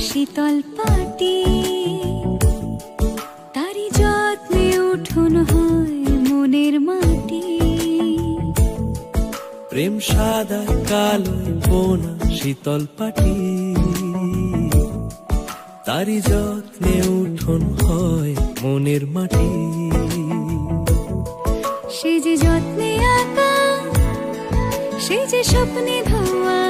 শীতল পাটি। তারি যত্নে উঠুন হয় মনের মাটি। প্রেম সাদা কালো বোনা শীতল পাটি। তারি যত্নে উঠোন হয় মনের মাটি। সে যে যত্নে আঁকা সে যে স্বপ্নে ধোয়া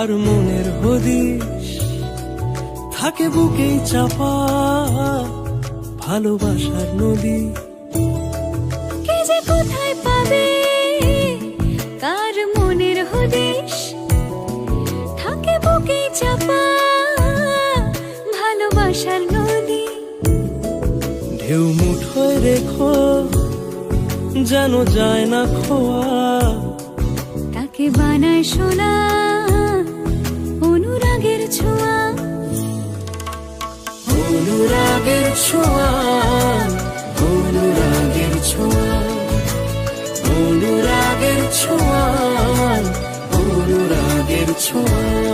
কার মনের হদিস থাকে বুকেই চাপা ভালোবাসার নদী। কে যে কোথায় পাবে? কার মনের হদিশ? থাকে বুকে চাপা ভালোবাসার নদী। ঢেউ মুঠোয় রেখো যেন যায় না খোয়া। তাকে বানায় সোনা অনুরাগের ছোঁয়া অনুরাগের ছোঁয়া